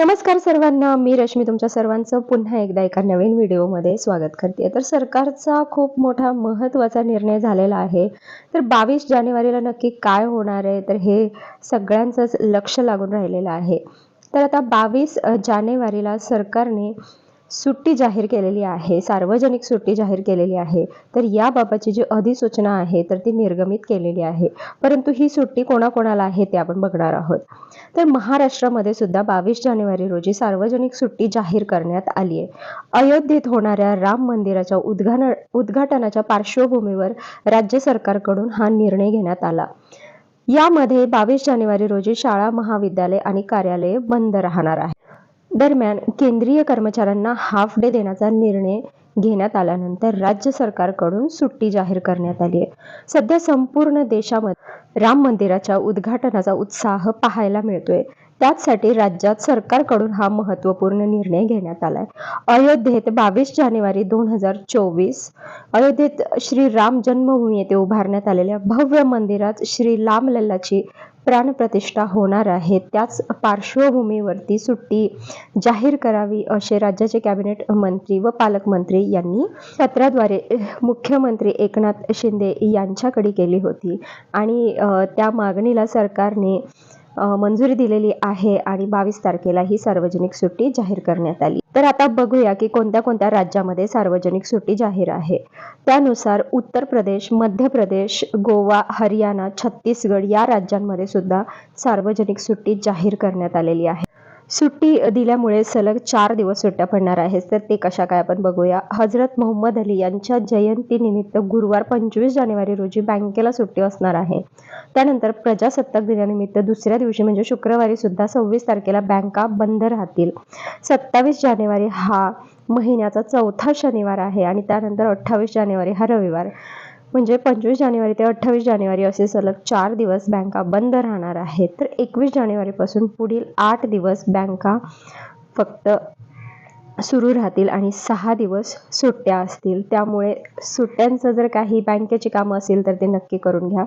नमस्कार सर्वांना मी रश्मी तुमच्या सर्वांचं पुन्हा एकदा एका नवीन व्हिडिओमध्ये स्वागत करते. तर सरकारचा खूप मोठा महत्त्वाचा निर्णय झालेला आहे. तर बावीस जानेवारीला नक्की काय होणार आहे? तर हे सगळ्यांचंच लक्ष लागून राहिलेलं आहे. तर आता बावीस जानेवारीला सरकारने सुट्टी जाहीर केलेली आहे सार्वजनिक सुट्टी जाहीर केलेली आहे तर याबाबतची जी अधिसूचना आहे तर ती निर्गमित केलेली आहे. परंतु ही सुट्टी कोणाकोणाला आहे ते आपण बघणार आहोत. तर महाराष्ट्रामध्ये सुद्धा बावीस जानेवारी रोजी सार्वजनिक सुट्टी जाहीर करण्यात आली आहे. अयोध्येत होणाऱ्या राम मंदिराच्या उद्घाटन उद्घाटनाच्या पार्श्वभूमीवर राज्य सरकारकडून हा निर्णय घेण्यात आला. यामध्ये बावीस जानेवारी रोजी शाळा महाविद्यालय आणि कार्यालये बंद राहणार आहे दरम्यान केंद्रीय कर्मचाऱ्यांना हाफ डे देण्याचा निर्णय घेण्यात आल्यानंतर राज्य सरकारकडून सुट्टी जाहीर करण्यात आली आहे. सध्या संपूर्ण देशामध्ये राम मंदिराच्या उद्घाटनाचा उत्साह पाहायला मिळतोय. त्याचसाठी राज्यात सरकारकडून हा महत्त्वपूर्ण निर्णय घेण्यात आलाय. अयोध्येत बावीस जानेवारी दोन हजार चोवीस अयोध्येत श्री राम जन्मभूमी येथे उभारण्यात आलेल्या भव्य मंदिरात श्री रामलल्लाची प्राणप्रतिष्ठा होणार आहे. त्याच पार्श्वभूमीवरती सुट्टी जाहीर करावी असे राज्याचे कॅबिनेट मंत्री व पालकमंत्री यांनी पत्राद्वारे मुख्यमंत्री एकनाथ शिंदे यांच्याकडे केली होती. आणि त्या मागणीला सरकारने मंजुरी दिलेली आहे आणि बावीस तारखेला ही सार्वजनिक सुट्टी जाहीर करण्यात आली. तर आता बघूया की कोणत्या कोणत्या राज्यामध्ये सार्वजनिक सुट्टी जाहीर आहे. त्यानुसार उत्तर प्रदेश मध्य प्रदेश गोवा हरियाणा छत्तीसगड या राज्यांमध्ये सुद्धा सार्वजनिक सुट्टी जाहीर करण्यात आलेली आहे. सुट्टी दिल्यामुळे सलग चार दिवस सुट्ट्या पडणार आहेत. तर ते कशा काय आपण बघूया. हजरत मोहम्मद अली यांच्या जयंतीनिमित्त गुरुवार पंचवीस जानेवारी रोजी बँकेला सुट्टी असणार आहे. त्यानंतर प्रजासत्ताक दिनानिमित्त दुसऱ्या दिवशी म्हणजे शुक्रवारी सुद्धा सव्वीस तारखेला बँका बंद राहतील. सत्तावीस जानेवारी हा महिन्याचा चौथा शनिवार आहे आणि त्यानंतर अठ्ठावीस जानेवारी हा रविवार. म्हणजे पंचवीस जानेवारी ते अठ्ठावीस जानेवारी असे सलग चार दिवस बँका बंद राहणार आहेत. तर एकवीस जानेवारीपासून पुढील आठ दिवस बँका फक्त सुरू राहतील आणि सहा दिवस सुट्ट्या असतील. त्यामुळे सुट्ट्यांचं जर काही बँकेची कामं असेल तर ते नक्की करून घ्या.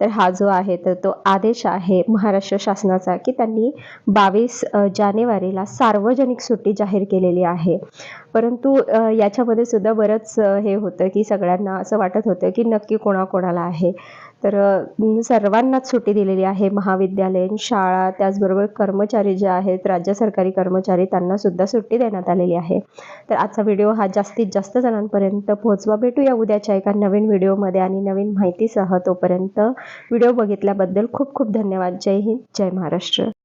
तर हा जो आहे तर तो आदेश आहे महाराष्ट्र शासनाचा की त्यांनी बावीस जानेवारीला सार्वजनिक सुट्टी जाहीर केलेली आहे. परंतु याच्यामध्ये सुद्धा बरंच हे होतं की सगळ्यांना असं वाटत होतं की नक्की कोणाकोणाला आहे. तर सर्वांनाच सुट्टी दिलेली आहे. महाविद्यालयीन शाळा त्याचबरोबर कर्मचारी जे आहेत राज्य सरकारी कर्मचारी त्यांना सुद्धा सुट्टी देण्यात आलेली आहे. तर आजचा व्हिडिओ हा जास्तीत जास्त जणांपर्यंत पोहोचवा. भेटूया उद्याच्या एका नवीन व्हिडिओमध्ये आणि नवीन माहितीसह तोपर्यंत. व्हिडिओ बघितल्याबद्दल खूप खूप धन्यवाद. जय हिंद. जय महाराष्ट्र.